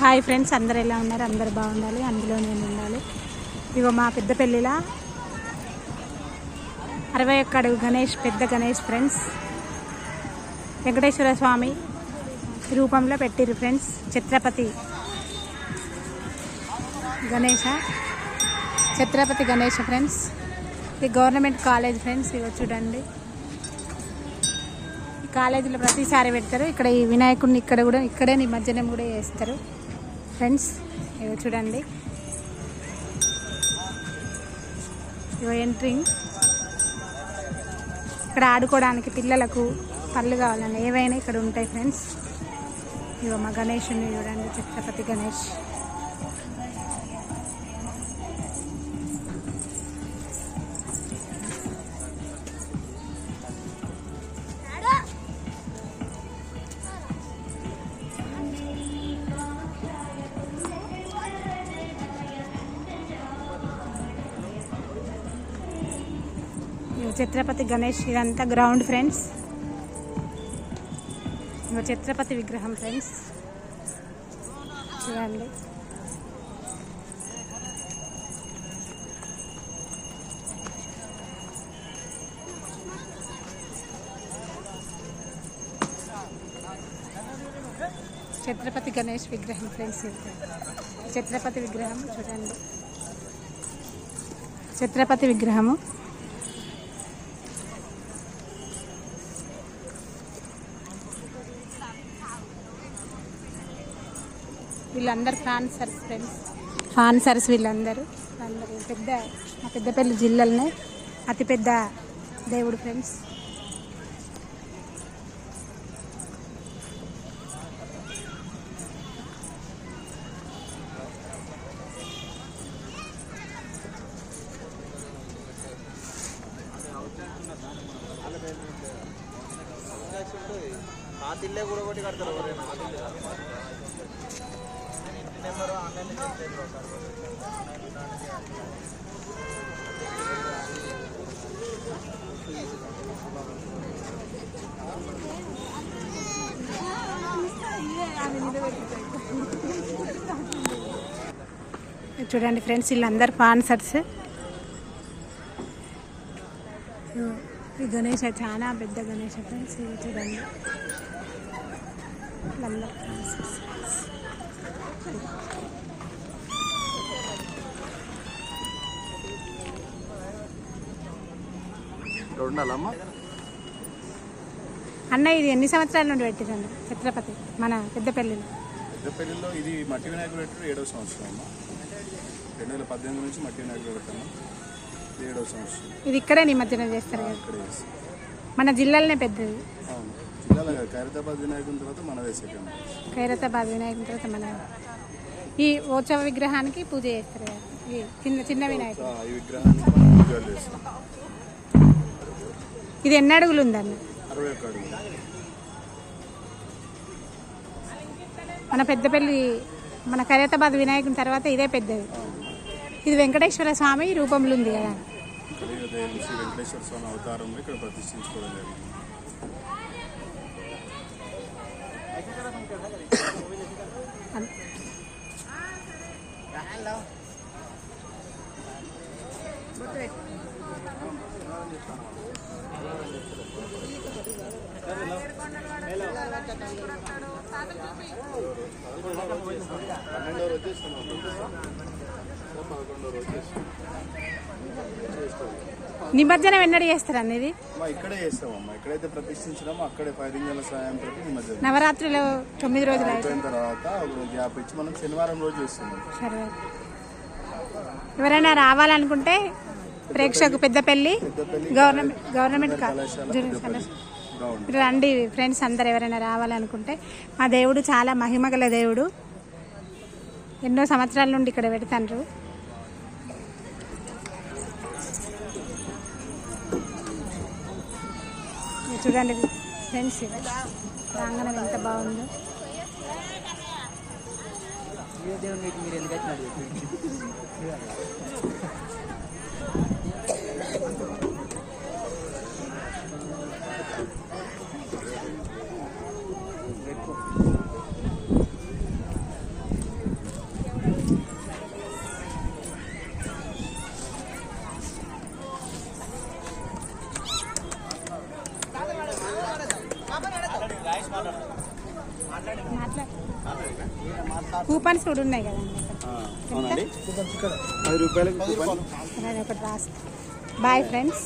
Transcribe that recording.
Hi friends అందరు ఎలా ఉన్నారు? అందరు బాగుండాలి. అందులో నేను ఉండాలి. ఇగో మా పెద్ద పెళ్ళిలా. అరవై ఒక్క అడుగు గణేష్ పెద్ద గణేష్ ఫ్రెండ్స్. వెంకటేశ్వర స్వామి రూపంలో పెట్టిరు ఫ్రెండ్స్. ఛత్రపతి గణేష. ఛత్రపతి గణేష ఫ్రెండ్స్. ఇది గవర్నమెంట్ కాలేజ్ ఫ్రెండ్స్ ఇగో చూడండి. కాలేజీలో ప్రతిసారి పెడతారు. ఇక్కడ ఈ వినాయకుడిని ఇక్కడ కూడా ఇక్కడే నిమజ్జనం కూడా చేస్తారు. ఫ్రెండ్స్ ఇవి చూడండి. ఇగో ఎంట్రింగ్. ఇక్కడ ఆడుకోవడానికి పిల్లలకు పళ్ళు కావాలని ఏవైనా ఇక్కడ ఉంటాయి ఫ్రెండ్స్. ఇవ మా గణేషుని చూడండి ఛత్రపతి గణేష్. ఛత్రపతి గణేష్ ఇదంతా గ్రౌండ్ ఫ్రెండ్స్ ఇగో ఛత్రపతి విగ్రహం ఫ్రెండ్స్ చూడండి. ఛత్రపతి గణేష్ విగ్రహం ఫ్రెండ్స్ ఛత్రపతి విగ్రహం చూడండి. ఛత్రపతి విగ్రహము. వీళ్ళందరూ ఫ్రాన్సర్స్ ఫ్రెండ్స్. ఫ్రాన్సర్స్ వీళ్ళందరూ. అందరూ పెద్ద మా పెద్దపల్లి జిల్లాలనే అతిపెద్ద దేవుడు ఫ్రెండ్స్. ఆ తిల్లే కూడా ఒకటి కడతారు ఎవరైనా ఆ ఆన్లైన్ చూడండి ఫ్రెండ్స్ వీళ్ళందరు స్పాన్సర్స్ ఈ గణేష చాలా పెద్ద గణేష ఫ్రెండ్స్ చూడండి. ఉండాలమ్మా అన్న ఇది ఎన్ని సంవత్సరాల నుండి పెట్టిరండి ఛత్రపతి మన పెద్దపల్లిలో. పెద్దపల్లిలో ఇది మట్టి వినాయకుడు పెట్టడం ఏడవ సంవత్సరం అమ్మ. రెండు వేల పద్దెనిమిది నుంచి మట్టి వినాయకుడు పెట్టాను ఇది ఏడవ సంవత్సరం. ఇది ఇక్కడే నిమజ్జనం చేస్తారు కదా. మన జిల్లాలోనే పెద్దది. అవును. జిల్లాలో ఖైరతాబాద్ వినాయకుని తర్వాత మనదే సెకండ్ ఖైరతాబాద్ వినాయకుని తర్వాత మన ఈ ఓత్సవ విగ్రహానికి పూజ చేస్తారు ఈ చిన్న చిన్న వినాయకుడు. ఈ విగ్రహానికి మనం పూజలు చేస్తాం. ఇది ఎన్ని అడుగులు ఉందన్న అరవై ఒక్క అడుగు మన పెద్దపల్లి మన ఖైరతాబాద్ వినాయకుని తర్వాత ఇదే పెద్దది. ఇది వెంకటేశ్వర స్వామి రూపంలో ఉంది కదా. వెంకటేశ్వర స్వామి అవతారంలో ఇక్కడ ప్రతిష్ఠించుకోవడం జరిగింది. పన్నెండో రోజు చేస్తున్నాం పదకొండో రోజు చేస్తాం నిమజ్జనం ఎన్నడు చేస్తారు అమ్మా ఇక్కడే చేస్తామమ్మా ఎక్కడైతే ప్రతిష్ఠించినామో అక్కడే ఫైర్ ఇంజన్ల సాయంతో నిమజ్జనం. నవరాత్రిలో తొమ్మిది రోజులు అయిపోయిన తర్వాత ఒక రోజు గ్యాప్ ఇచ్చి మనం శనివారం రోజు చేస్తున్నాం. సరే. ఎవరైనా రావాలనుకుంటే ప్రేక్షకు పెద్దపల్లి గవర్నమెంట్ గవర్నమెంట్ జూనియర్ కళాశాల. రండి ఫ్రెండ్స్ అందరు ఎవరైనా రావాలనుకుంటే. మా దేవుడు చాలా మహిమగల దేవుడు. ఎన్నో సంవత్సరాల నుండి ఇక్కడ పెడతాండ్రు. చూడండి ఫ్రెండ్స్ ప్రాంగణం ఎంత బాగుందో. మీరు కూపన్స్ కూడా ఉన్నాయి కదండి అవునండి. పది బాయ్ ఫ్రెండ్స్